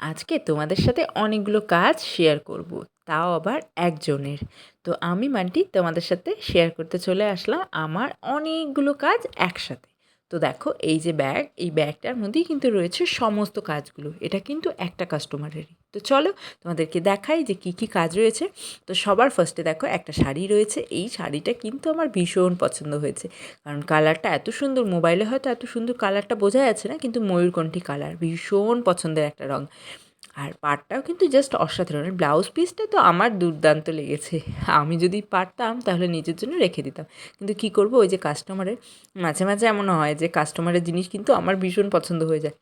আজকে তোমাদের সাথে অনেকগুলো কাজ শেয়ার করব, তাও আবার একজনের। তো আমি, মান্টি, তোমাদের সাথে শেয়ার করতে চলে আসলাম আমার অনেকগুলো কাজ একসাথে। তো দেখো, এই যে ব্যাগ এই ব্যাগটার মধ্যেই কিন্তু রয়েছে সমস্ত কাজগুলো। এটা কিন্তু একটা কাস্টমারেরই তো চলো, তোমাদেরকে দেখাই যে কি কি কাজ রয়েছে। তো সবার ফার্স্টে দেখো, একটা শাড়ি রয়েছে। এই শাড়িটা কিন্তু আমার ভীষণ পছন্দ হয়েছে। কারণ কালারটা এত সুন্দর মোবাইলে হয়তো এত সুন্দর কালারটা বোঝা যাচ্ছে না, কিন্তু ময়ূরকণ্ঠী কালার ভীষণ পছন্দের একটা রঙ আর পাটটাও কিন্তু জাস্ট অসাধারণ। ব্লাউজ পিসটা তো আমার দুর্দান্ত লেগেছে। আমি যদি পারতাম, তাহলে নিজের জন্য রেখে দিতাম। কিন্তু কি করব, ওই যে কাস্টমারের মাঝে মাঝে এমন হয় যে কাস্টমারের জিনিস কিন্তু আমার ভীষণ পছন্দ হয়ে যায়।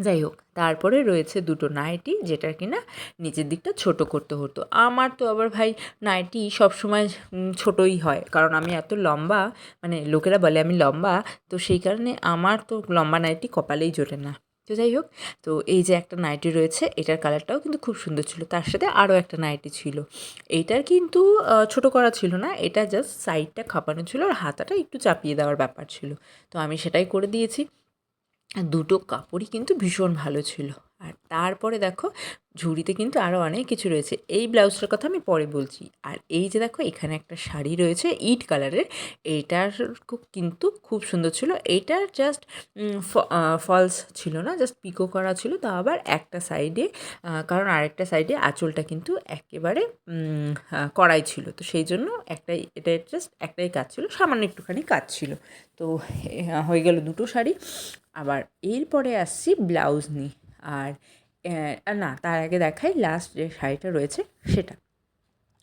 যাই হোক, তারপরে রয়েছে দুটো নাইটি যেটা কিনা নিচের দিকটা ছোট করতে হতো। আমার তো আবার ভাই নাইটি সবসময় ছোটই হয়। কারণ আমি এত লম্বা মানে লোকেরা বলে আমি লম্বা, তো সেই কারণে আমার তো লম্বা নাইটি কপালেই জোটে না। তো যাই হোক, তো এই যে একটা নাইটি রয়েছে, এটার কালারটাও কিন্তু খুব সুন্দর ছিল। তার সাথে আরও একটা নাইটি ছিল। এইটার কিন্তু ছোট করা ছিল না, এটা জাস্ট সাইডটা খাপানো ছিল আর হাতাটা একটু চাপিয়ে দেওয়ার ব্যাপার ছিল। তো আমি সেটাই করে দিয়েছি। দুটো কাপড়ই কিন্তু ভীষণ ভালো ছিল। আর তারপরে দেখো, ঝুড়িতে কিন্তু আরও অনেক কিছু রয়েছে। এই ব্লাউজটার কথা আমি পরে বলছি। আর এই যে দেখো, এখানে একটা শাড়ি রয়েছে, ইট কালারের। এইটার খুব- কিন্তু খুব সুন্দর ছিল। এইটার জাস্ট ফলস ছিল না জাস্ট পিকো করা ছিল। তা আবার একটা সাইডে কারণ আরেকটা সাইডে আঁচলটা কিন্তু একেবারে কড়াই ছিল। তো সেই জন্য একটাই এটা জাস্ট একটাই কাজ ছিল। সামান্য একটুখানি কাজ ছিল। তো হয়ে গেল দুটো শাড়ি। আবার এরপরে আসছি ব্লাউজ নিয়ে। আর না, তার আগে দেখাই লাস্ট যে শাড়িটা রয়েছে সেটা।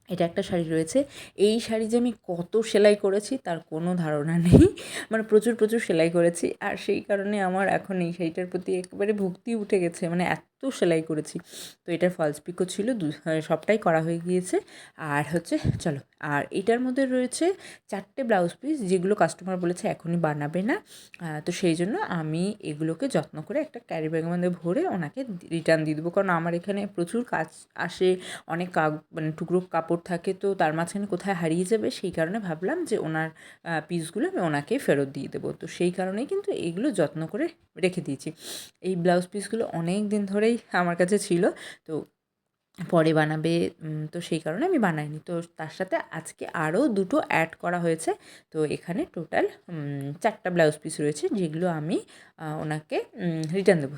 এটা একটা শাড়ি রয়েছে। এই শাড়ি যে আমি কত সেলাই করেছি তার কোনো ধারণা নেই। মানে প্রচুর প্রচুর সেলাই করেছি। আর সেই কারণে আমার এখন এই শাড়িটার প্রতি একেবারে ভক্তি উঠে গেছে। মানে এত সেলাই করেছি। তো এটার ফলস পিকও ছিল, দু সবটাই করা হয়ে গিয়েছে। আর হচ্ছে, চলো, আর এটার মধ্যে রয়েছে চারটে ব্লাউজ পিস যেগুলো কাস্টমার বলেছে এখনই বানাবে না। তো সেই জন্য আমি এগুলোকে যত্ন করে একটা ক্যারি ব্যাগের মধ্যে ভরে ওনাকে রিটার্ন দিয়ে দেবো। কারণ আমার এখানে প্রচুর কাজ আসে, অনেক মানে টুকরো কাপড় থাকে, তো তার মাঝখানে কোথায় হারিয়ে যাবে সেই কারণে ভাবলাম যে ওনার পিসগুলো আমি ওনাকে ফেরত দিয়ে দেবো। তো সেই কারণেই কিন্তু এইগুলো যত্ন করে রেখে দিয়েছি। এই ব্লাউজ পিসগুলো অনেক দিন ধরেই আমার কাছে ছিল। তো পরে বানাবে তো সেই কারণে আমি বানাইনি। তো তার সাথে আজকে আরও দুটো অ্যাড করা হয়েছে। তো এখানে টোটাল চারটা ব্লাউজ পিস রয়েছে যেগুলো আমি ওনাকে রিটার্ন দেবো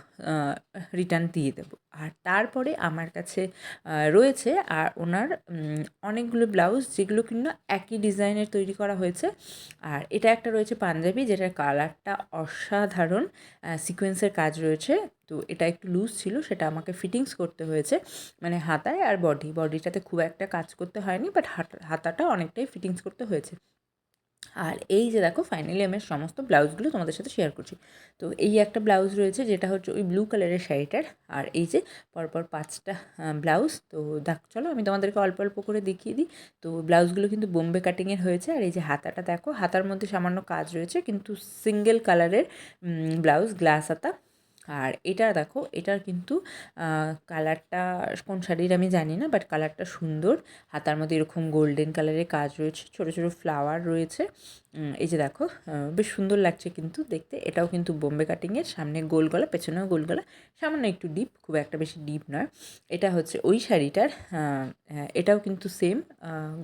রিটার্ন দিয়ে দেবো। আর তারপরে আমার কাছে রয়েছে আর ওনার অনেকগুলো ব্লাউজ যেগুলো কিন্তু একই ডিজাইনের তৈরি করা হয়েছে। আর এটা একটা রয়েছে পাঞ্জাবি যেটার কালারটা অসাধারণ সিকোয়েন্সের কাজ রয়েছে। তো এটা একটু লুজ ছিল, সেটা আমাকে ফিটিংস করতে হয়েছে মানে হাতায় আর বডি বডিটাতে খুব একটা কাজ করতে হয়নি বাট হাতাটা অনেকটাই ফিটিংস করতে হয়েছে। আর এই যে দেখো ফাইনালি আমি সমস্ত ব্লাউজগুলো তোমাদের সাথে শেয়ার করছি। তো এই একটা ব্লাউজ রয়েছে, যেটা হচ্ছে ওই ব্লু কালারের শাড়িটার, আর এই যে পরপর পাঁচটা ব্লাউজ, তো দেখ, চলো আমি তোমাদেরকে অল্প অল্প করে দেখিয়ে দিই। তো ব্লাউজগুলো কিন্তু বোম্বে কাটিংয়ের হয়েছে, আর এই যে হাতাটা দেখো, হাতার মধ্যে সামান্য কাজ রয়েছে, কিন্তু সিঙ্গেল কালারের ব্লাউজ গ্লাস হাতা। আর এটা দেখো এটার কিন্তু কালারটা কোন শাড়ির আমি জানি না বাট কালারটা সুন্দর। হাতার মধ্যে এরকম গোল্ডেন কালারের কাজ রয়েছে ছোটো ছোটো ফ্লাওয়ার রয়েছে। এই যে দেখো বেশ সুন্দর লাগছে কিন্তু দেখতে। এটাও কিন্তু বোম্বে কাটিংয়ের সামনে গোল গলা পেছনেও গোল গলা সামান্য একটু ডিপ খুব একটা বেশি ডিপ নয়। এটা হচ্ছে ওই শাড়িটার আহ, এটাও কিন্তু সেম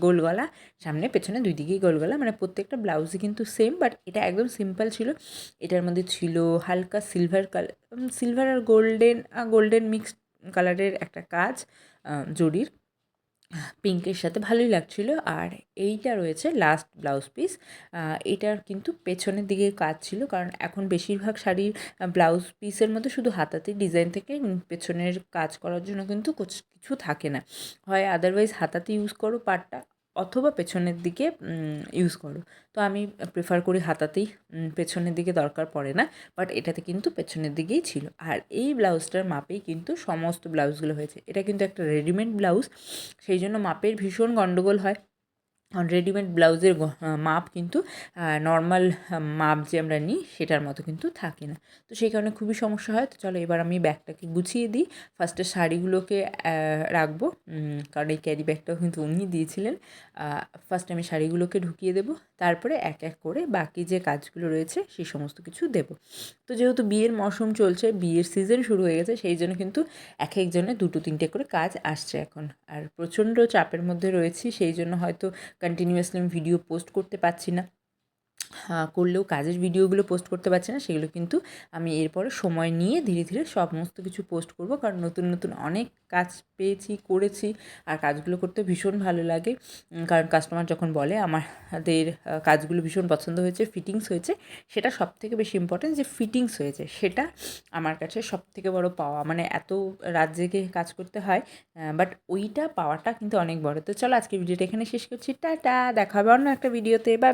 গোল গলা সামনে পেছনে দুই দিকেই গোল গলা। মানে প্রত্যেকটা ব্লাউজই কিন্তু সেম বাট এটা একদম সিম্পল ছিল। এটার মধ্যে ছিল হালকা সিলভার কালার সিলভার আর গোল্ডেন গোল্ডেন মিক্সড কালারের একটা কাজ জরির। পিঙ্কের সাথে ভালোই লাগছিল। আর এইটা রয়েছে লাস্ট ব্লাউজ পিস এটার কিন্তু পেছনের দিকে কাজ ছিল, কারণ এখন বেশিরভাগ শাড়ির ব্লাউজ পিসের মধ্যে শুধু হাতাতে ডিজাইন থেকে পেছনের কাজ করার জন্য কিন্তু কিছু থাকে না। হয় আদারওয়াইজ হাতাতে ইউজ করো পাটটা অথবা পেছনের দিকে ইউজ করো। তো আমি প্রেফার করি হাতাতেই পেছনের দিকে দরকার পড়ে না বাট এটাতে কিন্তু পেছনের দিকেই ছিল। আর এই ব্লাউজটার মাপেই কিন্তু সমস্ত ব্লাউজগুলো হয়েছে। এটা কিন্তু একটা রেডিমেড ব্লাউজ, সেই জন্য মাপের ভীষণ গণ্ডগোল হয়। কারণ রেডিমেড ব্লাউজের মাপ কিন্তু নর্মাল মাপ যে আমরা নিই সেটার মতো কিন্তু থাকে না। তো সেই কারণে খুবই সমস্যা হয়। তো চলো এবার আমি ব্যাগটাকে গুছিয়ে দিই। ফার্স্টে শাড়িগুলোকে রাখব। কারণ এই ক্যারি ব্যাগটাও কিন্তু উনি দিয়েছিলেন। ফার্স্ট আমি শাড়িগুলোকে ঢুকিয়ে দেবো। তারপরে এক এক করে বাকি যে কাজগুলো রয়েছে সেই সমস্ত কিছু দেবো। তো যেহেতু বিয়ের মৌসুম চলছে, বিয়ের সিজন শুরু হয়ে গেছে, সেই জন্য কিন্তু এক একজনের দুটো তিনটে করে কাজ আসছে এখন। আর প্রচণ্ড চাপের মধ্যে রয়েছি, সেই জন্য হয়তো কন্টিনিউয়াসলি আমি ভিডিও পোস্ট করতে পারছি না। করলেও কাজের ভিডিওগুলো পোস্ট করতে পারছি না, সেগুলো কিন্তু আমি এরপরে সময় নিয়ে ধীরে ধীরে সমস্ত কিছু পোস্ট করব। কারণ নতুন নতুন অনেক কাজ পেয়েছি, করেছি আর কাজগুলো করতে ভীষণ ভালো লাগে। কারণ কাস্টমার যখন বলে আমাদের কাজগুলো ভীষণ পছন্দ হয়েছে ফিটিংস হয়েছে, সেটা সব থেকে বেশি ইম্পর্টেন্ট যে ফিটিংস হয়েছে, সেটা আমার কাছে সব থেকে বড় পাওয়া। মানে এত রাত জেগে কাজ করতে হয় বাট ওইটা পাওয়াটা কিন্তু অনেক বড়। তো চলো আজকে ভিডিওটা এখানে শেষ করছি। টাটা, দেখা হবে অন্য একটা ভিডিওতে বা